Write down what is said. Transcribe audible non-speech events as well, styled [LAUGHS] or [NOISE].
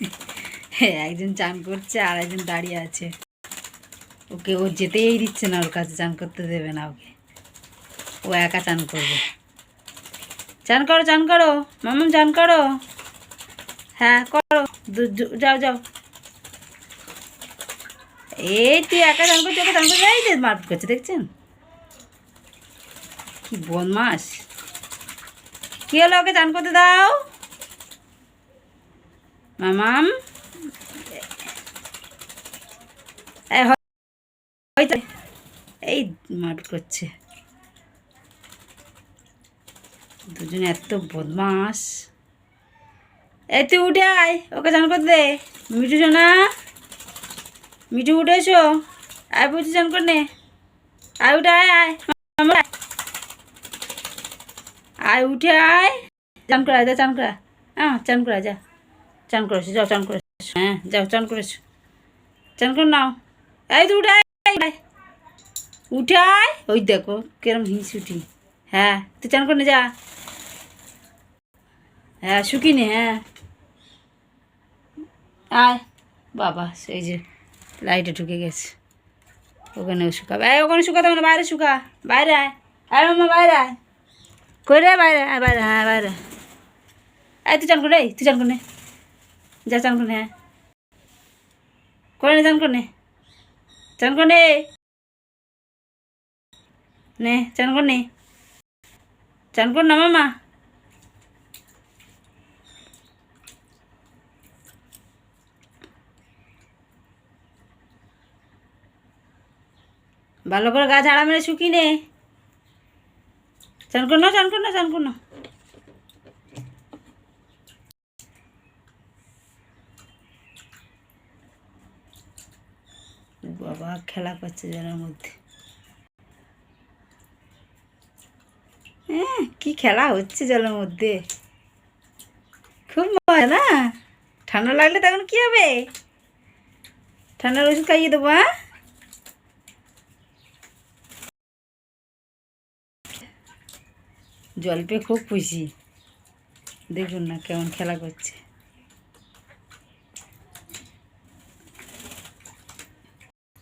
[LAUGHS] একজন চান করছে আর একজন দাঁড়িয়ে আছে। ওকে, ও যেতেই দিচ্ছে না ওর কাছে, চান করতে দেবে না ওকে। ও একা চান করবে। চান করো চান করো। মামাম চান করো। হ্যাঁ করো। যাও যাও। এই তুই একা চান করছ ওকে চান করছে এই যে মারপিট করছে, দেখছেন? কি বদমাস কি হলো ওকে চান করতে দাও? মামাম এই মারপিট করছে। দুজনে এত বদমাস এই তুই উঠে আয়, ওকে চান করতে দে। মিঠু, সোনা। মিঠু, উঠে এসো। আয়, বলছি চান করে নে। আয়, উঠে আয় আয়। আয়। উঠে আয়। চান করে, যা, চান করে। হ্যাঁ চান করে, যা। চান করেছ, যাও চান করেছ। হ্যাঁ যাও চান করেছ। চান করে নাও। এই তুই উঠে আয় আয়। উঠে আয় ওই দেখো কিরম হিংসুটি হ্যাঁ তুই চান করে যা। হ্যাঁ শুকিনি হ্যাঁ। আয়, বাবা, সেই যে লাইটে ঢুকে গেছে। ওখানে শুকাবে। এই, ওখানে শুকাতে হবে বাইরে শুকা। বাইরে আয়। আয় মামা বাইরে আয়। কই রে, বাইরে আয়, বাইরে হ্যাঁ বাইরে এই, তুই চান করে তুই চান করে যা, চান করে নে হ্যাঁ। করে নে চান করে নে। চান করে নে। চান করে নে। চান কর না, মামা। ভালো করে গা ঝাড়া মেরে শুকিয়ে নে। চান কর চান কর চান কর বাবা, খেলা করছে জলের মধ্যে। হ্যাঁ কি খেলা হচ্ছে জলের মধ্যে? খুব মজা না? ঠান্ডা লাগলে তখন কি হবে? ঠান্ডার ওষুধ খাইয়ে দেবো হ্যাঁ? জল পেয়ে খুব খুশি। দেখুন না কেমন খেলা করছে।